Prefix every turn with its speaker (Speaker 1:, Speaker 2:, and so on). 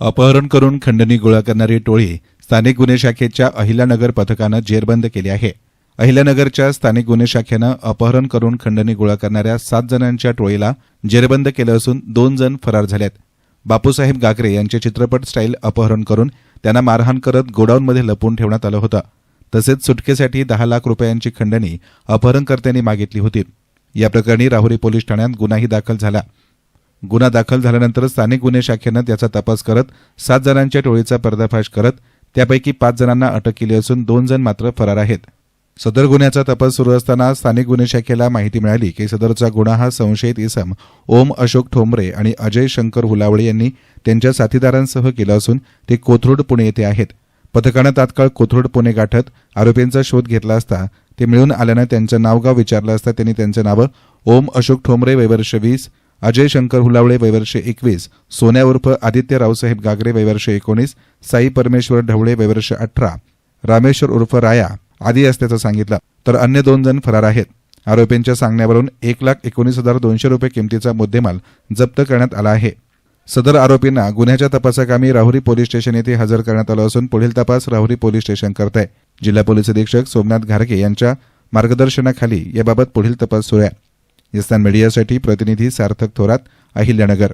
Speaker 1: अपहरण करून खंडणी गोळा करणारी टोळी स्थानिक गुन्हे शाखेच्या अहिल्यानगर पथकानं जेरबंद केली आहे. अहिल्यानगरच्या स्थानिक गुन्हे शाखेनं अपहरण करून खंडणी गोळा करणाऱ्या सात जणांच्या टोळीला जेरबंद केलं असून दोन जण फरार झालेत. बापूसाहेब गागरे यांचे चित्रपट स्टाईल अपहरण करून त्यांना मारहाण करत गोडाऊनमध्ये लपवून ठेवण्यात आलं होतं. तसेच सुटकेसाठी दहा लाख रुपयांची खंडणी अपहरणकर्त्यांनी मागितली होती. या प्रकरणी राहुरी पोलीस ठाण्यात गुन्हाही दाखल झाला. गुन्हा दाखल झाल्यानंतर स्थानिक गुन्हे शाखेनं त्याचा तपास करत सात जणांच्या टोळीचा पर्दाफाश करत त्यापैकी पाच जणांना अटक केली असून दोन जण मात्र फरार आहेत. सदर गुन्ह्याचा तपास सुरू असताना स्थानिक गुन्हे शाखेला माहिती मिळाली की सदरचा गुन्हा हा संशयित इसम ओम अशोक ठोंबरे आणि अजय शंकर हुलावळे यांनी त्यांच्या साथीदारांसह केला असून ते कोथरूड पुणे येथे आहेत. पथकानं तात्काळ कोथरूड पुणे गाठत आरोपींचा शोध घेतला असता ते मिळून आल्यानं त्यांचं नावगाव विचारलं असता त्यांनी त्यांचं नावं ओम अशोक ठोंबरे वैवर्ष वीस अजय शंकर हुलावळे वैवर्षे एकवीस. सोन्या उर्फ आदित्य रावसाहेब गागरे वैवर्षे एकोणीस. साई परमेश्वर ढवळे वैवर्ष अठरा. रामेश्वर उर्फ राया. आदी असल्याचं सांगितलं. तर अन्य दोन जण फरार आहेत. आरोपींच्या सांगण्यावरून एक लाख एकोणीस हजार दोनशे रुपये किमतीचा मुद्देमाल जप्त करण्यात आला आहे. सदर आरोपींना गुन्ह्याच्या तपासाकामी राहुरी पोलीस स्टेशन येथे हजर करण्यात आलं असून पुढील तपास राहुरी पोलीस स्टेशन करत आहे जिल्हा पोलीस अधीक्षक सोमनाथ घारगे यांच्या मार्गदर्शनाखाली याबाबत पुढील तपास सुरू आहे. इस्तान मीडियासाठी प्रतिनिधी सार्थक थोरात अहिल्यानगर.